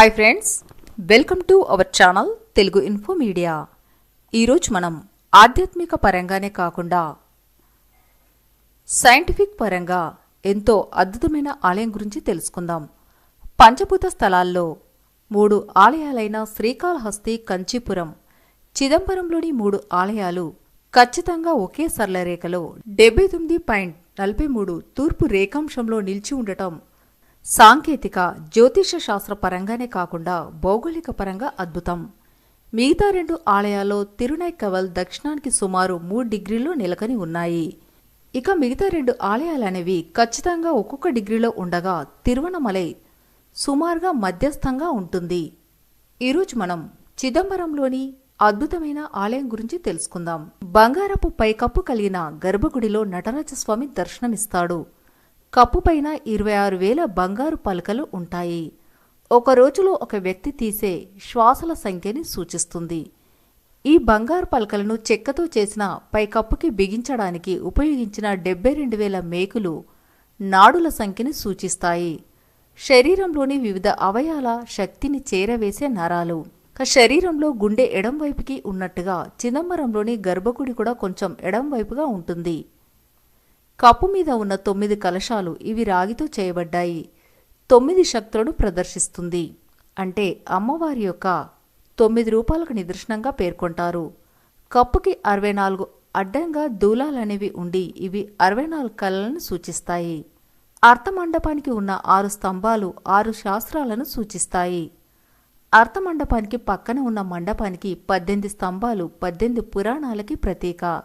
Hi friends welcome to our channel Telugu info media ఈరోజు మనం ఆధ్యాత్మిక పరంగానే కాకుండా సైంటిఫిక్ పరంగా ఎంతో అద్భుతమైన ఆలయం గురించి తెలుసుకుందాం. పంచభూత స్థలాల్లో మూడు ఆలయాలైన శ్రీకాళహస్తి కంచీపురం చిదంబరంలోని మూడు ఆలయాలు ఖచ్చితంగా ఒకే సరళ రేఖలో డెబ్బై తొమ్మిది పాయింట్ నలభై మూడు తూర్పు రేఖాంశంలో నిలిచి ఉండటం సాంకేతిక జ్యోతిష శాస్త్ర పరంగానే కాకుండా భౌగోళిక పరంగా అద్భుతం. మిగతా రెండు ఆలయాల్లో తిరునైకవల్ దక్షిణానికి సుమారు మూడు డిగ్రీలు నెలకొని ఉన్నాయి. ఇక మిగతా రెండు ఆలయాలనేవి ఖచ్చితంగా ఒక్కొక్క డిగ్రీలో ఉండగా తిరువణమలై సుమారుగా మధ్యస్థంగా ఉంటుంది. ఈరోజు మనం చిదంబరంలోని అద్భుతమైన ఆలయం గురించి తెలుసుకుందాం. బంగారపు పైకప్పు కలిగిన గర్భగుడిలో నటరాజస్వామి దర్శనమిస్తాడు. కప్పుపైన ఇరవై ఆరు వేల బంగారు పలకలు ఉంటాయి. ఒక రోజులో ఒక వ్యక్తి తీసే శ్వాసల సంఖ్యని సూచిస్తుంది. ఈ బంగారు పలకలను చెక్కతో చేసిన పైకప్పుకి బిగించడానికి ఉపయోగించిన డెబ్బై రెండు వేల మేకులు నాడుల సంఖ్యని సూచిస్తాయి. శరీరంలోని వివిధ అవయాల శక్తిని చేరవేసే నరాలు. శరీరంలో గుండె ఎడం వైపుకి ఉన్నట్టుగా చిదంబరంలోని గర్భగుడి కూడా కొంచెం ఎడం వైపుగా ఉంటుంది. కప్పు మీద ఉన్న తొమ్మిది కలశాలు ఇవి రాగితో చేయబడ్డాయి. తొమ్మిది శక్తులను ప్రదర్శిస్తుంది. అంటే అమ్మవారి యొక్క తొమ్మిది రూపాలకు నిదర్శనంగా పేర్కొంటారు. కప్పుకి అరవై నాలుగు అడ్డంగా దూలాలనేవి ఉండి ఇవి అరవై నాలుగు కళలను సూచిస్తాయి. అర్థమండపానికి ఉన్న ఆరు స్తంభాలు ఆరు శాస్త్రాలను సూచిస్తాయి. అర్థమండపానికి పక్కన ఉన్న మండపానికి పద్దెనిమిది స్తంభాలు పద్దెనిమిది పురాణాలకి ప్రతీక.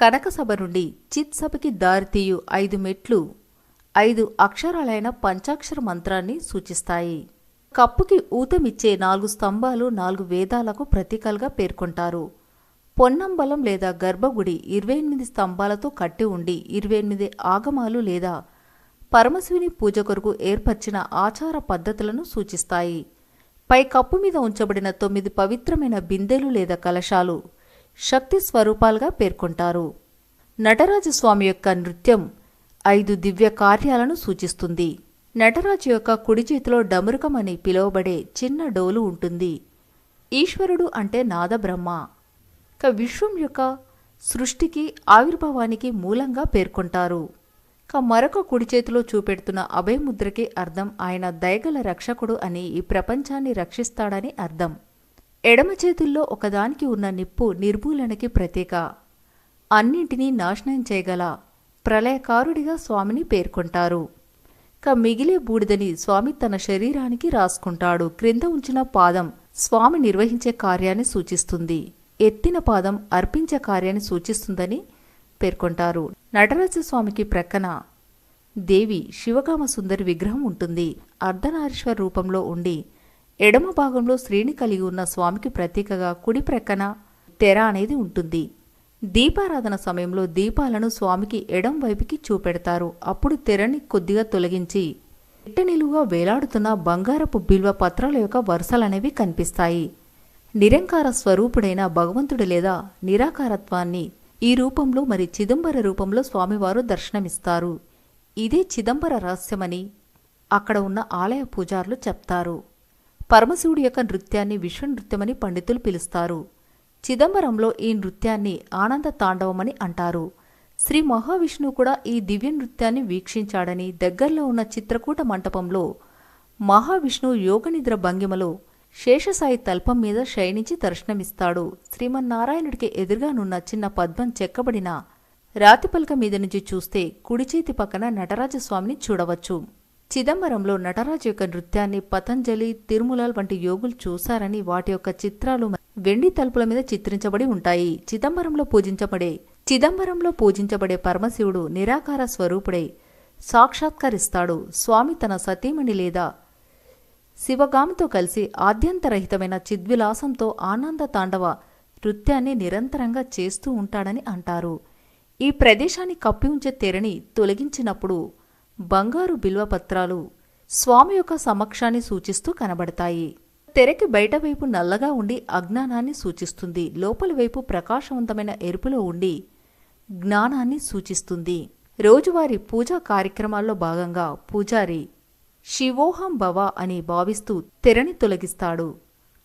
కనకసభ నుండి చిత్సభకి దారితీయు ఐదు మెట్లు ఐదు అక్షరాలైన పంచాక్షర మంత్రాన్ని సూచిస్తాయి. కప్పుకి ఊతమిచ్చే నాలుగు స్తంభాలు నాలుగు వేదాలకు ప్రతీకలుగా పేర్కొంటారు. పొన్నంబలం లేదా గర్భగుడి ఇరవై ఎనిమిది స్తంభాలతో కట్టి ఉండి ఇరవై ఎనిమిది ఆగమాలు లేదా పరమశివుని పూజ కొరకు ఏర్పరిచిన ఆచార పద్ధతులను సూచిస్తాయి. పై కప్పు మీద ఉంచబడిన తొమ్మిది పవిత్రమైన బిందెలు లేదా కలశాలు శక్తి స్వరూపాలుగా పేర్కొంటారు. నటరాజస్వామి యొక్క నృత్యం ఐదు దివ్య కార్యాలను సూచిస్తుంది. నటరాజు యొక్క కుడి చేతిలో డమరుకం అని పిలువబడే చిన్న డోలు ఉంటుంది. ఈశ్వరుడు అంటే నాదబ్రహ్మ. ఇక విశ్వం యొక్క సృష్టికి ఆవిర్భావానికి మూలంగా పేర్కొంటారు. ఇక మరొక కుడి చేతిలో చూపెడుతున్న అభయముద్రకి అర్థం ఆయన దయగల రక్షకుడు అని ఈ ప్రపంచాన్ని రక్షిస్తాడని అర్థం. ఎడమ చేతుల్లో ఒకదానికి ఉన్న నిప్పు నిర్మూలనకి ప్రతీక అన్నింటినీ నాశనం చేయగల ప్రళయకారుడిగా స్వామిని పేర్కొంటారు. ఇక మిగిలే బూడిదని స్వామి తన శరీరానికి రాసుకుంటాడు. క్రింద ఉంచిన పాదం స్వామి నిర్వహించే కార్యాన్ని సూచిస్తుంది. ఎత్తిన పాదం అర్పించే కార్యాన్ని సూచిస్తుందని పేర్కొంటారు. నటరాజస్వామికి ప్రక్కన దేవి శివకామ సుందరి విగ్రహం ఉంటుంది. అర్ధనారీశ్వర రూపంలో ఉండి ఎడమ భాగంలో శ్రేణి కలిగి ఉన్న స్వామికి ప్రత్యేకగా కుడి ప్రక్కన తెర అనేది ఉంటుంది. దీపారాధన సమయంలో దీపాలను స్వామికి ఎడం వైపుకి చూపెడతారు. అప్పుడు తెరని కొద్దిగా తొలగించి ఇట్ట నిలువుగా వేలాడుతున్న బంగారపు బిల్వ పత్రాల యొక్క వరుసలనేవి కనిపిస్తాయి. నిరంకార స్వరూపుడైన భగవంతుడు లేదా నిరాకారత్వాన్ని ఈ రూపంలో మరి చిదంబర రూపంలో స్వామివారు దర్శనమిస్తారు. ఇదే చిదంబర రహస్యమని అక్కడ ఉన్న ఆలయ పూజారులు చెప్తారు. పరమశివుడి యొక్క నృత్యాన్ని విశ్వ నృత్యమని పండితులు పిలుస్తారు. చిదంబరంలో ఈ నృత్యాన్ని ఆనంద తాండవమని అంటారు. శ్రీ మహావిష్ణువు కూడా ఈ దివ్య నృత్యాన్ని వీక్షించాడని దగ్గరలో ఉన్న చిత్రకూట మంటపంలో మహావిష్ణువు యోగనిద్ర భంగిమలో శేషసాయి తల్పం మీద శయనించి దర్శనమిస్తాడు. శ్రీమన్నారాయణుడికి ఎదురుగానున్న చిన్న పద్మం చెక్కబడిన రాతిపలక మీద నుంచి చూస్తే కుడి చేతి పక్కన నటరాజస్వామిని చూడవచ్చు. చిదంబరంలో నటరాజు యొక్క నృత్యాన్ని పతంజలి తిరుమలాల్ వంటి యోగులు చూశారని వాటి యొక్క చిత్రాలు వెండి తలుపుల మీద చిత్రించబడి ఉంటాయి. చిదంబరంలో పూజించబడే చిదంబరంలో పూజించబడే పరమశివుడు నిరాకార స్వరూపుడై సాక్షాత్కరిస్తాడు. స్వామి తన సతీమణి లేదా శివగామితో కలిసి ఆద్యంతరహితమైన చిద్విలాసంతో ఆనంద తాండవ నృత్యాన్ని నిరంతరంగా చేస్తూ ఉంటాడని అంటారు. ఈ ప్రదేశాన్ని కప్పి ఉంచే తెరని తొలగించినప్పుడు బంగారు బిల్వపత్రాలు స్వామి యొక్క సమక్షాన్ని సూచిస్తూ కనబడతాయి. తెరకి బయటవైపు నల్లగా ఉండి అజ్ఞానాన్ని సూచిస్తుంది. లోపలి వైపు ప్రకాశవంతమైన ఎరుపులో ఉండి జ్ఞానాన్ని సూచిస్తుంది. రోజువారీ పూజా కార్యక్రమాల్లో భాగంగా పూజారి శివోహం భవ అని భావిస్తూ తెరని తొలగిస్తాడు.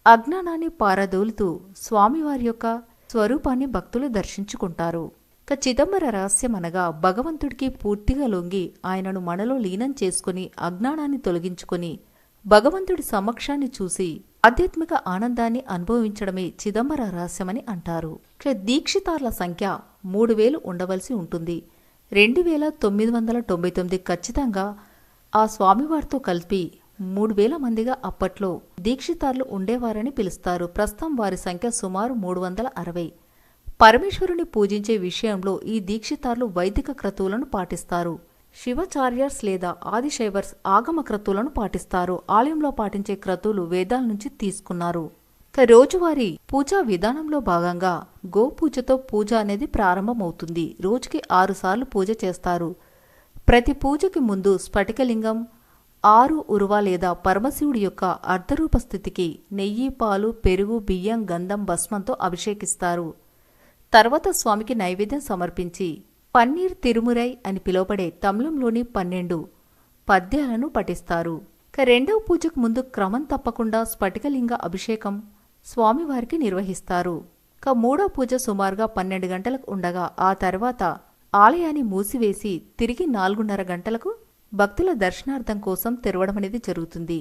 అజ్ఞానాన్ని పారదోలుతూ స్వామివారి యొక్క స్వరూపాన్ని భక్తులు దర్శించుకుంటారు. ఇక చిదంబర రహస్యం అనగా భగవంతుడికి పూర్తిగా లొంగి ఆయనను మనలో లీనం చేసుకుని అజ్ఞానాన్ని తొలగించుకుని భగవంతుడి సమక్షాన్ని చూసి ఆధ్యాత్మిక ఆనందాన్ని అనుభవించడమే చిదంబర రహస్యమని అంటారు. దీక్షితార్ల సంఖ్య మూడు వేలు ఉండవలసి ఉంటుంది. రెండు వేల తొమ్మిది వందల తొంభై తొమ్మిది ఖచ్చితంగా ఆ స్వామివారితో కలిపి మూడు వేల మందిగా అప్పట్లో దీక్షితార్లు ఉండేవారని పిలుస్తారు. ప్రస్తుతం వారి సంఖ్య సుమారు మూడు వందల అరవై. పరమేశ్వరుని పూజించే విషయంలో ఈ దీక్షితార్లు వైదిక క్రతువులను పాటిస్తారు. శివచార్యర్స్ లేదా ఆదిశైవర్స్ ఆగమ క్రతువులను పాటిస్తారు. ఆలయంలో పాటించే క్రతువులు వేదాల నుంచి తీసుకున్నారు. రోజువారీ పూజా విధానంలో భాగంగా గోపూజతో పూజ అనేది ప్రారంభమవుతుంది. రోజుకి ఆరుసార్లు పూజ చేస్తారు. ప్రతి పూజకి ముందు స్ఫటికలింగం ఆరు ఉరువ లేదా పరమశివుడి యొక్క అర్ధరూప స్థితికి నెయ్యి పాలు పెరుగు బియ్యం గంధం భస్మంతో అభిషేకిస్తారు. తర్వాత స్వామికి నైవేద్యం సమర్పించి పన్నీర్ తిరుమురై అని పిలువబడే తమిళంలోని పన్నెండు పద్యాలను పఠిస్తారు. ఇక రెండవ పూజకు ముందు క్రమం తప్పకుండా స్ఫటికలింగ అభిషేకం స్వామివారికి నిర్వహిస్తారు. ఇక మూడో పూజ సుమారుగా పన్నెండు గంటలకు ఉండగా ఆ తర్వాత ఆలయాన్ని మూసివేసి తిరిగి నాలుగున్నర గంటలకు భక్తుల దర్శనార్థం కోసం తెరవడం అనేది జరుగుతుంది.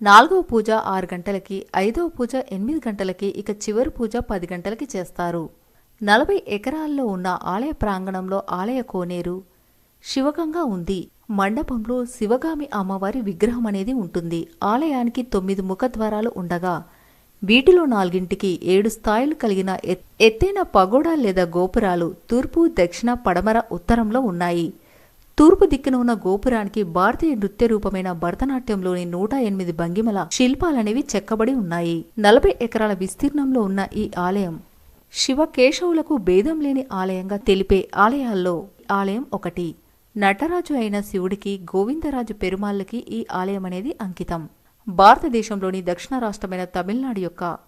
నాలుగవ పూజ ఆరు గంటలకి ఐదవ పూజ ఎనిమిది గంటలకి ఇక చివరి పూజ పది గంటలకి చేస్తారు. నలభై ఎకరాల్లో ఉన్న ఆలయ ప్రాంగణంలో ఆలయ కోనేరు శివగంగా ఉంది. మండపంలో శివగామి అమ్మవారి విగ్రహం అనేది ఉంటుంది. ఆలయానికి తొమ్మిది ముఖద్వారాలు ఉండగా వీటిలో నాలుగింటికి ఏడు స్థాయిలు కలిగిన ఎత్- ఎత్తైన పగోడా లేదా గోపురాలు తూర్పు దక్షిణ పడమర ఉత్తరంలో ఉన్నాయి. తూర్పు దిక్కున ఉన్న గోపురానికి భారతీయ నృత్య రూపమైన భరతనాట్యంలోని నూట ఎనిమిది భంగిమల శిల్పాలనేవి చెక్కబడి ఉన్నాయి. నలభై ఎకరాల విస్తీర్ణంలో ఉన్న ఈ ఆలయం శివకేశవులకు భేదం లేని ఆలయంగా తెలిపే ఆలయాల్లో ఆలయం ఒకటి. నటరాజు అయిన శివుడికి గోవిందరాజు పెరుమాళ్ళకి ఈ ఆలయం అనేది అంకితం. భారతదేశంలోని దక్షిణ రాష్ట్రమైన తమిళనాడు యొక్క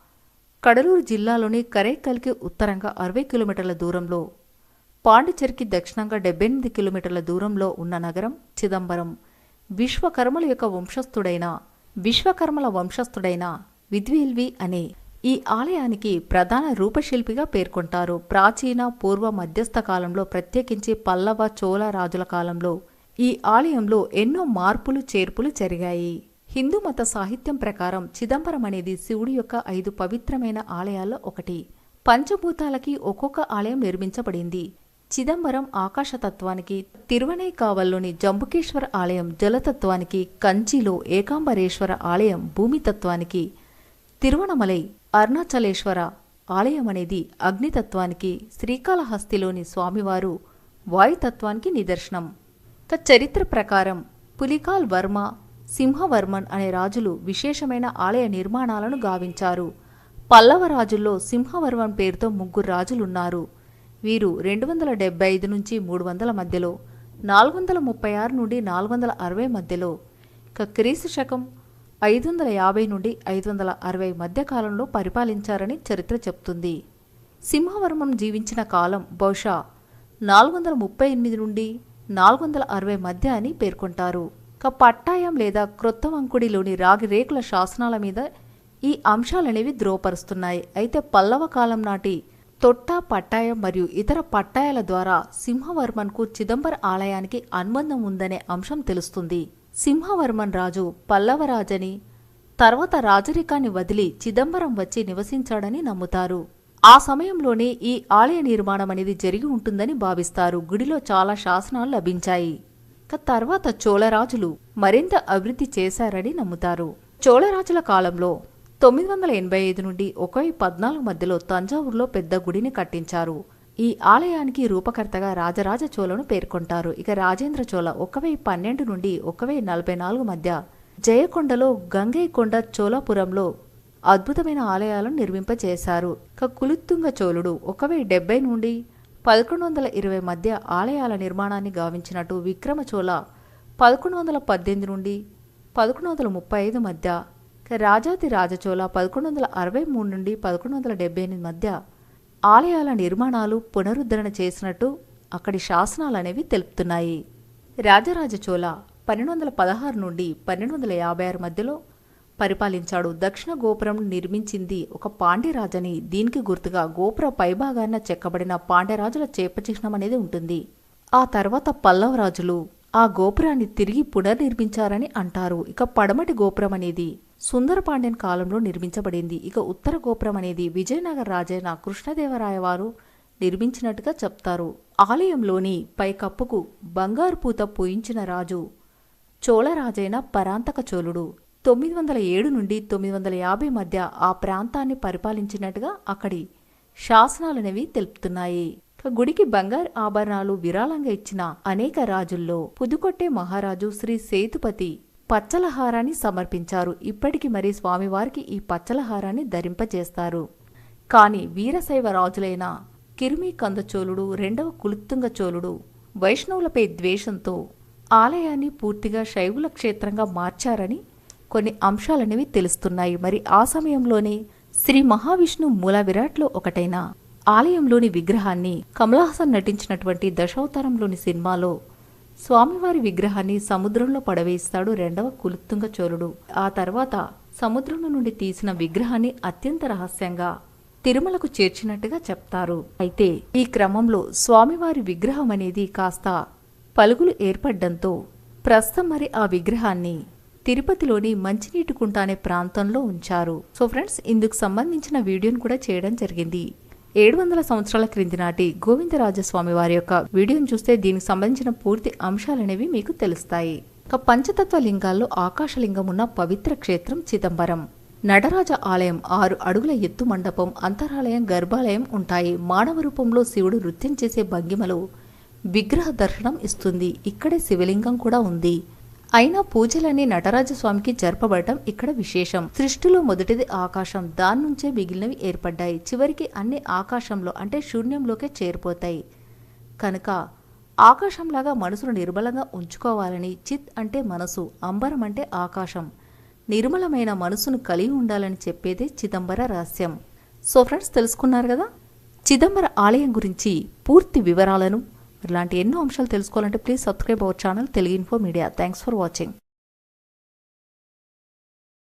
కడలూరు జిల్లాలోని కరైకల్కి ఉత్తరంగా అరవై కిలోమీటర్ల దూరంలో పాండిచెర్కి దక్షిణంగా డెబ్బై ఎనిమిది కిలోమీటర్ల దూరంలో ఉన్న నగరం చిదంబరం. విశ్వకర్మల యొక్క వంశస్థుడైన విశ్వకర్మల వంశస్థుడైన విద్వేల్వి అనే ఈ ఆలయానికి ప్రధాన రూపశిల్పిగా పేర్కొంటారు. ప్రాచీన పూర్వ మధ్యస్థ కాలంలో ప్రత్యేకించి పల్లవ చోళ రాజుల కాలంలో ఈ ఆలయంలో ఎన్నో మార్పులు చేర్పులు జరిగాయి. హిందూ మత సాహిత్యం ప్రకారం చిదంబరం అనేది శివుడి యొక్క ఐదు పవిత్రమైన ఆలయాల్లో ఒకటి. పంచభూతాలకి ఒక్కొక్క ఆలయం నిర్మించబడింది. చిదంబరం ఆకాశతత్వానికి తిరువనైకావల్లోని జంబుకేశ్వర ఆలయం జలతత్వానికి కంచిలో ఏకాంబరేశ్వర ఆలయం భూమితత్వానికి తిరువణమలై అరుణాచలేశ్వర ఆలయం అనేది అగ్నితత్వానికి శ్రీకాళహస్తిలోని స్వామివారు వాయుతత్వానికి నిదర్శనం. తచ్చరిత్ర చరిత్ర ప్రకారం పులికాల్ వర్మ సింహవర్మన్ అనే రాజులు విశేషమైన ఆలయ నిర్మాణాలను గావించారు. పల్లవ రాజుల్లో సింహవర్మన్ పేరుతో ముగ్గురు రాజులున్నారు. వీరు రెండు వందల డెబ్బై ఐదు నుంచి మూడు వందల మధ్యలో నాలుగు వందల ముప్పై ఆరు నుండి నాలుగు వందల అరవై మధ్యలో ఇక క్రీస్తు శకం ఐదు వందల యాభై నుండి ఐదు వందల అరవై మధ్య కాలంలో పరిపాలించారని చరిత్ర చెప్తుంది. సింహవర్మం జీవించిన కాలం బహుశా నాలుగు వందల ముప్పై ఎనిమిది నుండి నాలుగు వందల అరవై మధ్య అని పేర్కొంటారు. ఇక పట్టాయం లేదా క్రొత్తవంకుడిలోని రాగి రేకుల శాసనాల మీద ఈ అంశాలనేవి ధ్రువపరుస్తున్నాయి. అయితే పల్లవ కాలం నాటి తొట్ట పట్టాయం మరియు ఇతర పట్టాయాల ద్వారా సింహవర్మన్కు చిదంబర ఆలయానికి అనుబంధం ఉందనే అంశం తెలుస్తుంది. సింహవర్మన్ రాజు పల్లవరాజని తర్వాత రాజరికాన్ని వదిలి చిదంబరం వచ్చి నివసించాడని నమ్ముతారు. ఆ సమయంలోనే ఈ ఆలయ నిర్మాణం అనేది జరిగి ఉంటుందని భావిస్తారు. గుడిలో చాలా శాసనాలు లభించాయి. తర్వాత చోళరాజులు మరింత అభివృద్ధి చేశారని నమ్ముతారు. చోళరాజుల కాలంలో తొమ్మిది వందల ఎనభై ఐదు నుండి ఒక పద్నాలుగు మధ్యలో తంజావూరులో పెద్ద గుడిని కట్టించారు. ఈ ఆలయానికి రూపకర్తగా రాజరాజ చోళను పేర్కొంటారు. ఇక రాజేంద్ర చోళ ఒకవై పన్నెండు నుండి ఒక వెయ్యి నలభై నాలుగు మధ్య జయకొండలో గంగైకొండ చోళపురంలో అద్భుతమైన ఆలయాలను నిర్మింపచేశారు ఇక కులుత్తుంగ చోళుడు ఒకవై డెబ్బై నుండి పదకొండు వందల ఇరవై మధ్య ఆలయాల నిర్మాణాన్ని గావించినట్టు విక్రమ చోళ పదకొండు వందల పద్దెనిమిది నుండి పదకొండు వందల ముప్పై ఐదు మధ్య రాజాతి రాజచోళ పదకొండు వందల అరవై మూడు నుండి పదకొండు వందల డెబ్బై ఎనిమిది మధ్య ఆలయాల నిర్మాణాలు పునరుద్ధరణ చేసినట్టు అక్కడి శాసనాలు అనేవి తెలుపుతున్నాయి. రాజరాజ చోళ పన్నెండు వందల పదహారు నుండి పన్నెండు వందల యాభై ఆరు మధ్యలో పరిపాలించాడు. దక్షిణ గోపురం నిర్మించింది ఒక పాండ్యరాజని. దీనికి గుర్తుగా గోపుర పైభాగాన చెక్కబడిన పాండ్యరాజుల చేపచిహ్నం అనేది ఉంటుంది. ఆ తర్వాత పల్లవ రాజులు ఆ గోపురాన్ని తిరిగి పునర్నిర్మించారని అంటారు. ఇక పడమటి గోపురం అనేది సుందరపాండ్యన్ కాలంలో నిర్మించబడింది. ఇక ఉత్తర గోపురం అనేది విజయనగర రాజైన కృష్ణదేవరాయ వారు నిర్మించినట్టుగా చెప్తారు. ఆలయంలోని పైకప్పుకు బంగారు పూత పూయించిన రాజు చోళరాజైన పరాంతక చోళుడు. తొమ్మిది వందల ఏడు నుండి తొమ్మిది వందల యాభై మధ్య ఆ ప్రాంతాన్ని పరిపాలించినట్టుగా అక్కడి శాసనాలనేవి తెలుపుతున్నాయి. గుడికి బంగారు ఆభరణాలు విరాళంగా ఇచ్చిన అనేక రాజుల్లో పుదుకొట్టే మహారాజు శ్రీ సేతుపతి పచ్చలహారాన్ని సమర్పించారు. ఇప్పటికి మరి స్వామివారికి ఈ పచ్చలహారాన్ని ధరింపజేస్తారు. కాని వీరశైవ రాజులైన కిరిమి కందచోళుడు రెండవ కులుత్తుంగ చోళుడు వైష్ణవులపై ద్వేషంతో ఆలయాన్ని పూర్తిగా శైవుల క్షేత్రంగా మార్చారని కొన్ని అంశాలనేవి తెలుస్తున్నాయి. మరి ఆ సమయంలోనే శ్రీ మహావిష్ణు మూల విరాట్లో ఒకటైన ఆలయంలోని విగ్రహాన్ని కమలహాసన్ నటించినటువంటి దశావతారంలోని సినిమాలో స్వామివారి విగ్రహాన్ని సముద్రంలో పడవేస్తాడు రెండవ కులుత్తుంగ చోళుడు. ఆ తర్వాత సముద్రంలో నుండి తీసిన విగ్రహాన్ని అత్యంత రహస్యంగా తిరుమలకు చేర్చినట్టుగా చెప్తారు. అయితే ఈ క్రమంలో స్వామివారి విగ్రహం అనేది కాస్త పలుగులు ఏర్పడ్డంతో ప్రస్తుతం మరి ఆ విగ్రహాన్ని తిరుపతిలోని మంచినీటి కుంట అనే ప్రాంతంలో ఉంచారు. సో ఫ్రెండ్స్ ఇందుకు సంబంధించిన వీడియోను కూడా చేయడం జరిగింది. ఏడు వందల సంవత్సరాల క్రింది నాటి గోవిందరాజస్వామి వారి యొక్క వీడియోను చూస్తే దీనికి సంబంధించిన పూర్తి అంశాలనేవి మీకు తెలుస్తాయి. ఇక పంచతత్వ లింగాల్లో ఆకాశలింగం ఉన్న పవిత్ర క్షేత్రం చిదంబరం. నడరాజ ఆలయం ఆరు అడుగుల ఎత్తు మండపం అంతరాలయం గర్భాలయం ఉంటాయి. మానవ రూపంలో శివుడు నృత్యం చేసే భంగిమలో విగ్రహ దర్శనం ఇస్తుంది. ఇక్కడే శివలింగం కూడా ఉంది. అయినా పూజలన్నీ నటరాజస్వామికి జరపబడటం ఇక్కడ విశేషం. సృష్టిలో మొదటిది ఆకాశం. దాని నుంచే మిగిలినవి ఏర్పడ్డాయి. చివరికి అన్ని ఆకాశంలో అంటే శూన్యంలోకే చేరిపోతాయి. కనుక ఆకాశంలాగా మనసును నిర్మలంగా ఉంచుకోవాలని చిత్ అంటే మనసు అంబరం అంటే ఆకాశం. నిర్మలమైన మనసును కలిగి ఉండాలని చెప్పేదే చిదంబర రహస్యం. సో ఫ్రెండ్స్ తెలుసుకున్నారు కదా? చిదంబర ఆలయం గురించి పూర్తి వివరాలను ఇలాంటి ఎన్నో అంశాలు తెలుసుకోవాలంటే please subscribe our channel Telugu info media thanks for watching